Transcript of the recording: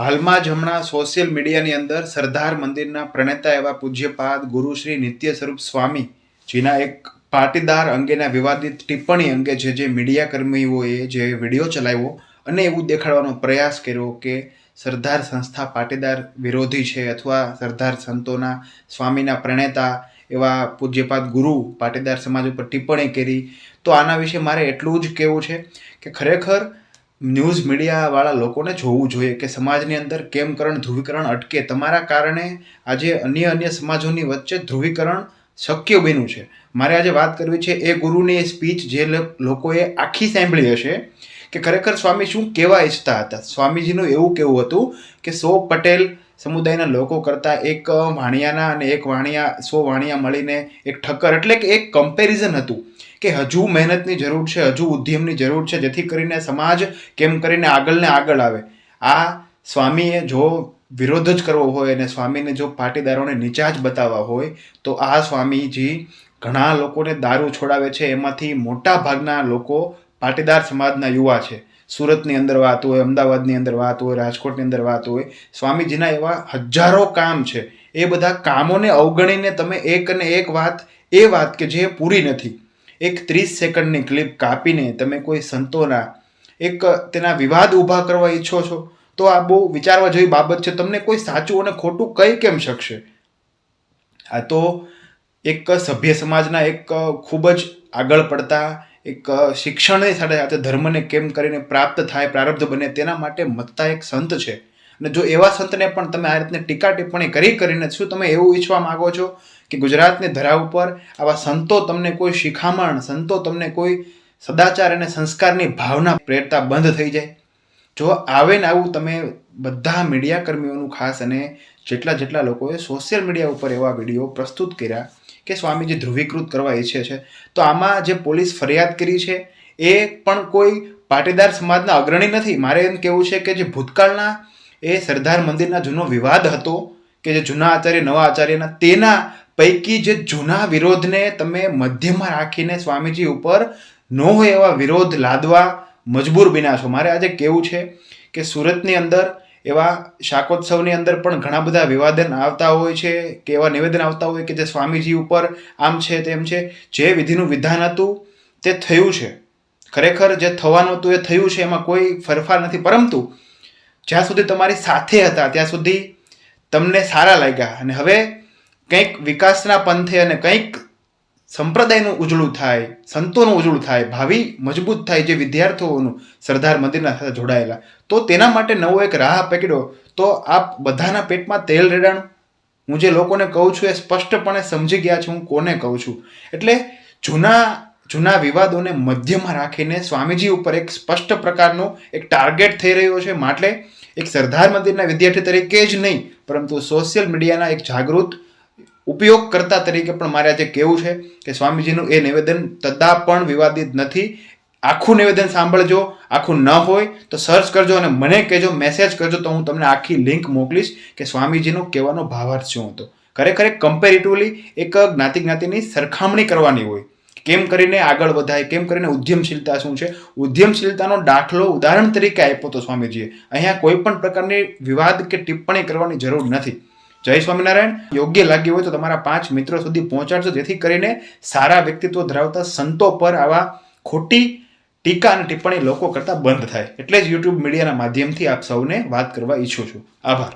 હાલમાં જ હમણાં સોશિયલ મીડિયાની અંદર સરદાર મંદિરના પ્રણેતા એવા પૂજ્યપાદ ગુરુ શ્રી નિત્ય સ્વરૂપ સ્વામી જેના એક પાટીદાર અંગેના વિવાદિત ટિપ્પણી અંગે જે જે મીડિયા કર્મીઓએ જે વીડિયો ચલાવ્યો અને એવું દેખાડવાનો પ્રયાસ કર્યો કે સરદાર સંસ્થા પાટીદાર વિરોધી છે અથવા સરદાર સંતોના સ્વામીના પ્રણેતા એવા પૂજ્યપાદ ગુરુ પાટીદાર સમાજ ઉપર ટિપ્પણી કરી, તો આના વિશે મારે એટલું જ કહેવું છે કે ખરેખર ન્યૂઝ મીડિયાવાળા લોકોને જોવું જોઈએ કે સમાજની અંદર કેમ કરણ, ધ્રુવીકરણ અટકે. તમારા કારણે આજે અન્ય અન્ય સમાજોની વચ્ચે ધ્રુવીકરણ શક્ય બન્યું છે. મારે આજે વાત કરવી છે એ ગુરુની સ્પીચ જે લોકોએ આખી સાંભળી હશે કે ખરેખર સ્વામી શું કહેવા ઈચ્છતા હતા. સ્વામીજીનું એવું કહેવું હતું કે સો પટેલ સમુદાયના લોકો કરતાં એક વાણિયાના અને એક વાણિયા, સો વાણિયા મળીને એક ઠક્કર એટલે કે એક કમ્પેરિઝન હતું. કે હજુ મહેનતની જરૂર છે, હજુ ઉદ્યમની જરૂર છે, જેથી કરીને સમાજ કેમ કરીને આગળ ને આગળ આવે. આ સ્વામીએ જો વિરોધ જ કરવો હોય અને સ્વામીને જો પાટીદારોને નીચા જ બતાવવા હોય, તો આ સ્વામીજી ઘણા લોકોને દારૂ છોડાવે છે. એમાંથી મોટા ભાગના લોકો પાટીદાર સમાજના યુવા છે. સુરતની અંદર વાત હોય, અમદાવાદની અંદર વાત હોય, રાજકોટની અંદર વાત હોય, સ્વામીજીના એવા હજારો કામ છે. એ બધા કામોને અવગણીને તમે એક અને એક વાત, એ વાત કે જે પૂરી નથી. એક ત્રીસ સેકન્ડની ક્લિપ કાપીને તમે કોઈ સંતોના, એક તેના વિવાદ ઊભા કરવા ઈચ્છો છો, તો આ બહુ વિચારવા જેવી બાબત છે. તમને કોઈ સાચું અને ખોટું કઈ કેમ શકશે? આ તો એક સભ્ય સમાજના એક ખૂબ જ આગળ પડતા, એક શિક્ષણની સાથે સાથે ધર્મને કેમ કરીને પ્રાપ્ત થાય, પ્રારબ્ધ બને તેના માટે મતતા એક સંત છે. અને જો એવા સંતને પણ તમે આ રીતને ટીકા ટિપ્પણી કરી કરીને શું તમે એવું ઈચ્છવા માંગો છો કે ગુજરાતની ધરા ઉપર આવા સંતો તમને કોઈ શિખામણ, સંતો તમને કોઈ સદાચાર અને સંસ્કારની ભાવના પ્રેરતા બંધ થઈ જાય? જો આવે ને આવું તમે બધા મીડિયા કર્મીઓનું ખાસ અને જેટલા જેટલા લોકોએ સોશિયલ મીડિયા ઉપર એવા વીડિયો પ્રસ્તુત કર્યા કે સ્વામીજી ધ્રુવીકૃત કરવા ઈચ્છે છે, તો આમાં જે પોલીસ ફરિયાદ કરી છે, એ પણ કોઈ પાટીદાર સમાજના અગ્રણી નથી. મારે એમ કહેવું છે કે જે ભૂતકાળના એ સરદાર મંદિરના જૂનો વિવાદ હતો કે જે જૂના આચાર્ય, નવા આચાર્યના, તેના પૈકી જે જૂના વિરોધને તમે મધ્યમાં રાખીને સ્વામીજી ઉપર ન હોય એવા વિરોધ લાદવા મજબૂર બન્યા છો. મારે આજે કેવું છે કે સુરતની અંદર એવા શાકોત્સવની અંદર પણ ઘણા બધા વિવાદન આવતા હોય છે કે એવા નિવેદન આવતા હોય કે જે સ્વામીજી ઉપર આમ છે, તેમ છે. જે વિધિનું વિધાન હતું તે થયું છે. ખરેખર જે થવાનું હતું એ થયું છે, એમાં કોઈ ફેરફાર નથી. પરંતુ જ્યાં સુધી તમારી સાથે હતા, ત્યાં સુધી તમને સારા લાગ્યા. અને હવે કંઈક વિકાસના પંથે અને કંઈક સંપ્રદાયનું ઉજળું થાય, સંતોનું ઉજળું થાય, ભાવિ મજબૂત થાય જે વિદ્યાર્થીઓનું સરદાર મંદિરના સાથે જોડાયેલા. તો તેના માટે નવો એક રાહ પકડ્યો. તો આપ બધાના પેટમાં તેલ રેડાણું. હું જે લોકોને કહું છું એ સ્પષ્ટપણે સમજી ગયા છું, હું કોને કહું છું. એટલે જૂના જૂના વિવાદોને મધ્યમાં રાખીને સ્વામીજી ઉપર એક સ્પષ્ટ પ્રકારનો એક ટાર્ગેટ થઈ રહ્યો છે. માટે એક સરદાર મંદિરના વિદ્યાર્થી તરીકે જ નહીં, પરંતુ સોશિયલ મીડિયાના એક જાગૃત ઉપયોગકર્તા તરીકે પણ મારે આજે કહેવું છે કે સ્વામીજીનું એ નિવેદન તદ્દા પણ વિવાદિત નથી. આખું નિવેદન સાંભળજો, આખું ન હોય તો સર્ચ કરજો અને મને કહેજો મેસેજ કરજો તો હું તમને આખી લિંક મોકલીશ કે સ્વામીજીનો કહેવાનો ભાવાર્થ શું હતો. ખરેખર કમ્પેરેટિવલી એક જ્ઞાતિ જ્ઞાતિની સરખામણી કરવાની હોય. કેમ કરીને આગળ વધાય, કેમ કરીને ઉદ્યમશીલતા શું છે? ઉદ્યમશીલતાનો દાખલો ઉદાહરણ તરીકે આપ્યો હતો સ્વામીજીએ. અહીંયા કોઈ પણ પ્રકારની વિવાદ કે ટિપ્પણી કરવાની જરૂર નથી. જય સ્વામિનારાયણ. યોગ્ય લાગ્યું હોય તો તમારા પાંચ મિત્રો સુધી પહોંચાડજો જેથી કરીને સારા વ્યક્તિત્વ ધરાવતા સંતો પર આવા ખોટી ટીકા અને ટિપ્પણી લોકો કરતા બંધ થાય. એટલે જ યુટ્યુબ મીડિયાના માધ્યમથી આપ સૌને વાત કરવા ઈચ્છું છું. આભાર.